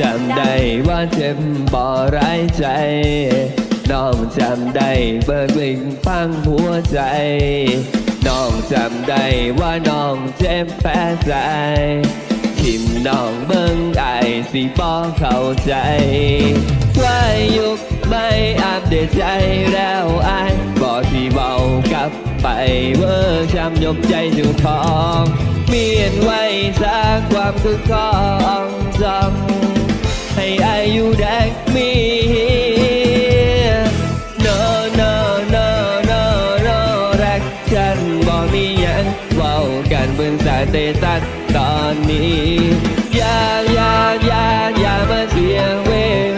จำได้ว่าเจ็บบ่ร้ายใจ น้องจำได้เบิกลิงฟังหัวใจ น้องจำได้ว่าน้องเจ็บแพ้ใจทิมน้องเบิ่งไอสิบ่เข้าใจว่ายุคไม่อัปเดตใจแล้วไอายบอที่เบากลับไปเวอร์ช้ำยกใจจู่ของ เมียนไว้สร้างความคือของจำ ให้อายุแดงมี no no no no no รักฉันบ่มีหยังเว้ากันเบิ่งสายเตตัสตอนนี้อย่าอย่าอย่าอย่ามาเสียเว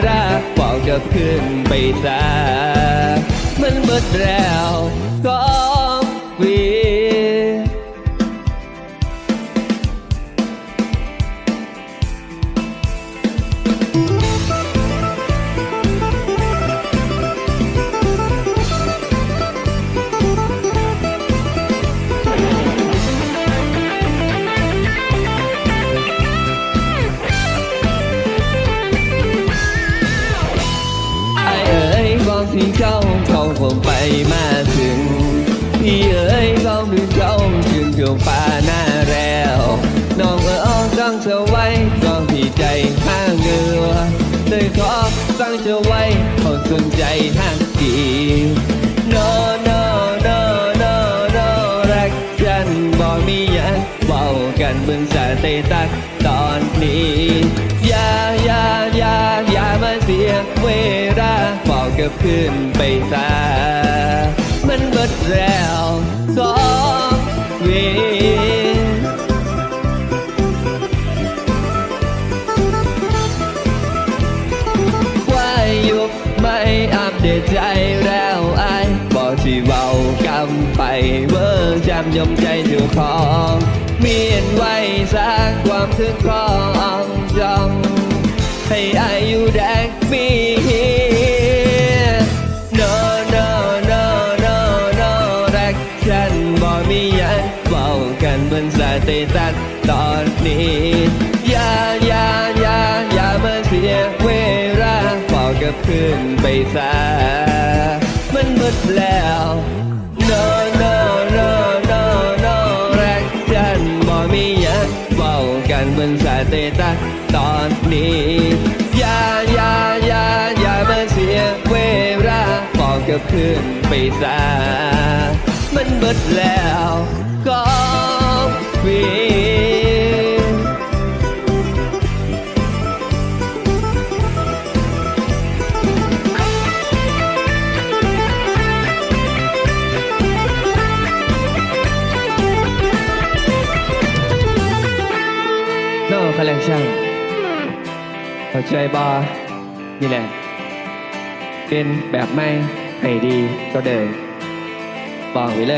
ลาบอกกับขึ้นไปซะมันเบิดแล้วก็ มาถึงพี่เอ๋ยเขาดูเจ้าจึงเกือบฟ้าหน้าแล้วน้องเอ๋ยตั้งเธอไว้ก็พี่ใจห้างเงือเลยขอตั้งเธอไว้ขาสนใจห้างกี no no no no no รักฉันบ่มีหยังเบากันเบิ่งสาเตตัสตอนนี้อย่าอย่าอย่าอย่า กกับขึ้นไปซะมันเบิดแล้วสองวีว่ายุคไม่อัปเดตใจแล้วไอ้บอกที่เบากำไปเวอร์จำยมใจเจ้าของเมียนไว้สร้างความถึงครองจองให้อายุแด ฉันบอกมีหยังเบากันบนสเตตัสตอนนี้อย่าอย่าอย่าอย่ามาเสียเวลาบอกกับขึ้นไปซะมันหมดแล้ว no no no no no รักฉันบอกมีหยังเบากันบนสเตตัสตอนนี้อย่าอย่าอย่าอย่ามาเสียเวลาบอกกับขึ้นไปซะ เบิดแล้วก็วีโน่คอลเลคชั่นเข้าใจบอนี่แหละ เป็นแบบไม่ให้ดีก็เดิม บอกไว้เ